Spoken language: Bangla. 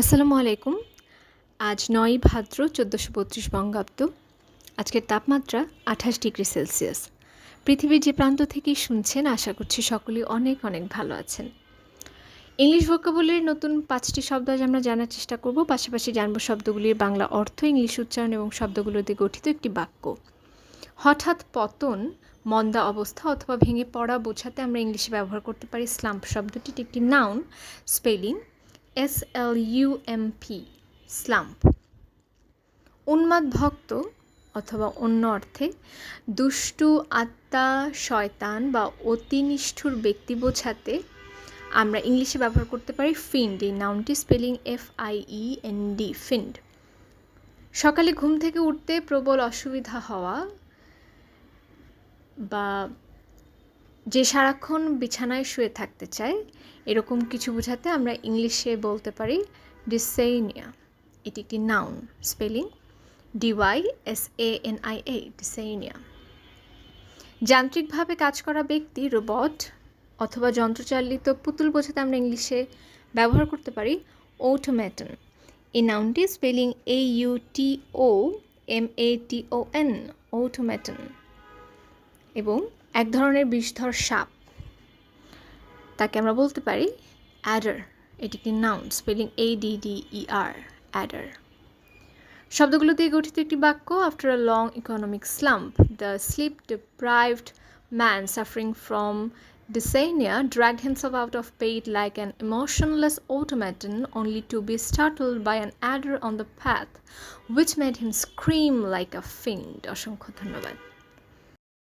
আসসালামু আলাইকুম। আজ নয় ভাদ্র চোদ্দোশো বত্রিশ বঙ্গাব্দ। আজকের তাপমাত্রা আঠাশ ডিগ্রি সেলসিয়াস। পৃথিবীর যে প্রান্ত থেকেই শুনছেন, আশা করছি সকলেই অনেক অনেক ভালো আছেন। ইংলিশ ভোকাবুলারির নতুন পাঁচটি শব্দ আজ আমরা জানার চেষ্টা করব। পাশাপাশি জানব শব্দগুলির বাংলা অর্থ, ইংলিশ উচ্চারণ এবং শব্দগুলো দিয়ে গঠিত একটি বাক্য। হঠাৎ পতন, মন্দা অবস্থা অথবা ভেঙে পড়া বোঝাতে আমরা ইংলিশে ব্যবহার করতে পারি স্লাম্প শব্দটি একটি noun, spelling. S L U M P slump উন্মাদ ভক্ত অথবা অন্য অর্থে দুষ্টু, আত্মা, শয়তান বা অতি নিষ্ঠুর ব্যক্তি বোঝাতে আমরা ইংলিশে ব্যবহার করতে পারি ফিন্ড, এই নাউনটি spelling F I E N D fiend. সকালে ঘুম থেকে উঠতে প্রবল অসুবিধা হওয়া বা যে সারাক্ষণ বিছানায় শুয়ে থাকতে চায় এরকম কিছু বোঝাতে আমরা ইংলিশে বলতে পারি ডিসেইনিয়া। এটি একটি noun spelling D Y S A N I A dysania. যান্ত্রিকভাবে কাজ করা ব্যক্তি, রোবট অথবা যন্ত্রচালিত পুতুল বোঝাতে আমরা ইংলিশে ব্যবহার করতে পারি ওটোমেটন এই নাউনটি spelling A U T O M A T O N automaton এবং এক ধরনের বিষধর সাপ তাকে আমরা বলতে পারি অ্যাডার এটি একটি noun spelling A D D E R adder শব্দগুলো দিয়ে গঠিত একটি বাক্য after a long economic slump the sleep deprived man suffering from Dysania dragged himself out of bed like an emotionless automaton only to be startled by an adder on the path, which made him scream like a fiend. অসংখ্য ধন্যবাদ